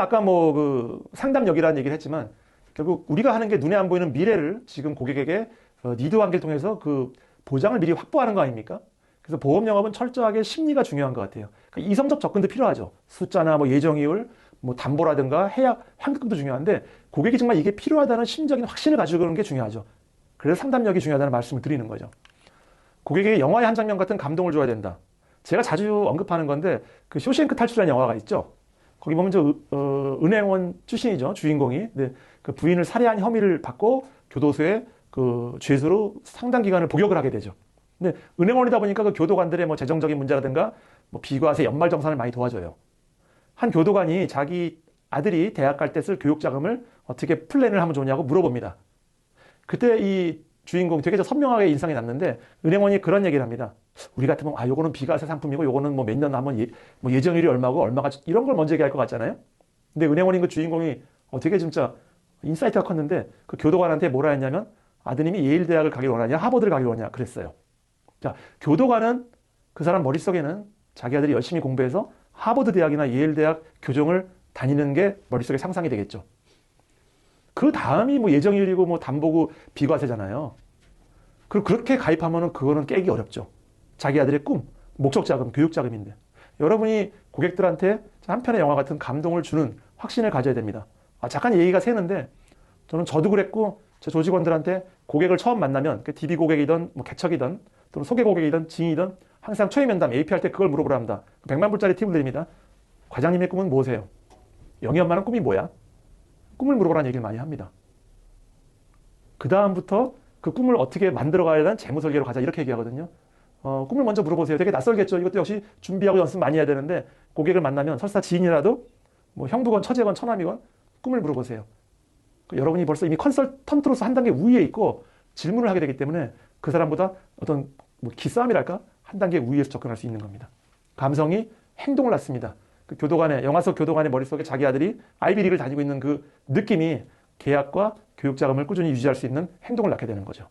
아까 뭐 그 상담력이라는 얘기를 했지만 결국 우리가 하는 게 눈에 안 보이는 미래를 지금 고객에게 어, 니드 관계를 통해서 그 보장을 미리 확보하는 거 아닙니까? 그래서 보험 영업은 철저하게 심리가 중요한 것 같아요. 그러니까 이성적 접근도 필요하죠. 숫자나 뭐 예정이율, 뭐 담보라든가 해약, 환급금도 중요한데 고객이 정말 이게 필요하다는 심적인 확신을 가지고 오는 게 중요하죠. 그래서 상담력이 중요하다는 말씀을 드리는 거죠. 고객에게 영화의 한 장면 같은 감동을 줘야 된다. 제가 자주 언급하는 건데 그 쇼생크 탈출이라는 영화가 있죠. 거기 보면 저 은- 어, 은행원 출신이죠 주인공이 근데 그 부인을 살해한 혐의를 받고 교도소에 그 죄수로 상당 기간을 복역을 하게 되죠. 근데 은행원이다 보니까 그 교도관들의 뭐 재정적인 문제라든가 뭐 비과세 연말 정산을 많이 도와줘요. 한 교도관이 자기 아들이 대학 갈 때 쓸 교육 자금을 어떻게 플랜을 하면 좋냐고 물어봅니다. 그때 이 주인공 되게 저 선명하게 인상이 남는데 은행원이 그런 얘기를 합니다. 우리 같으면 아 요거는 비과세 상품이고 요거는 뭐 몇년 하면 예, 뭐 예정일이 얼마고 얼마가 이런 걸 먼저 얘기할 것 같잖아요. 근데 은행원인 그 주인공이 어 되게 진짜 인사이트가 컸는데 그 교도관한테 뭐라 했냐면 아드님이 예일 대학을 가길 원하냐 하버드를 가길 원하냐 그랬어요. 자 교도관은 그 사람 머릿속에는 자기 아들이 열심히 공부해서 하버드 대학이나 예일 대학 교정을 다니는 게 머릿속에 상상이 되겠죠. 그 다음이 뭐 예정일이고 뭐 담보고 비과세잖아요. 그리고 그렇게 가입하면은 그거는 깨기 어렵죠. 자기 아들의 꿈, 목적 자금, 교육 자금인데. 여러분이 고객들한테 한 편의 영화 같은 감동을 주는 확신을 가져야 됩니다. 아, 잠깐 얘기가 새는데 저는 저도 그랬고 제 조직원들한테 고객을 처음 만나면 그 DB 고객이든 뭐 개척이든 또는 소개 고객이든 징이든 항상 초임 면담 AP 할 때 그걸 물어보라 합니다. 100만 불짜리 팁을 드립니다. 과장님의 꿈은 뭐세요? 영희 엄마는 꿈이 뭐야? 꿈을 물어보라는 얘기를 많이 합니다. 그 다음부터 그 꿈을 어떻게 만들어가야 되는 재무 설계로 가자 이렇게 얘기하거든요. 어, 꿈을 먼저 물어보세요. 되게 낯설겠죠. 이것도 역시 준비하고 연습 많이 해야 되는데 고객을 만나면 설사 지인이라도 뭐 형부건 처제건 처남이건 꿈을 물어보세요. 그 여러분이 벌써 이미 컨설턴트로서 한 단계 우위에 있고 질문을 하게 되기 때문에 그 사람보다 어떤 뭐 기싸움이랄까 한 단계 우위에서 접근할 수 있는 겁니다. 감성이 행동을 낳습니다. 그 교도관의 영화 속 교도관의 머릿속에 자기 아들이 아이비리그를 다니고 있는 그 느낌이 계약과 교육 자금을 꾸준히 유지할 수 있는 행동을 낳게 되는 거죠.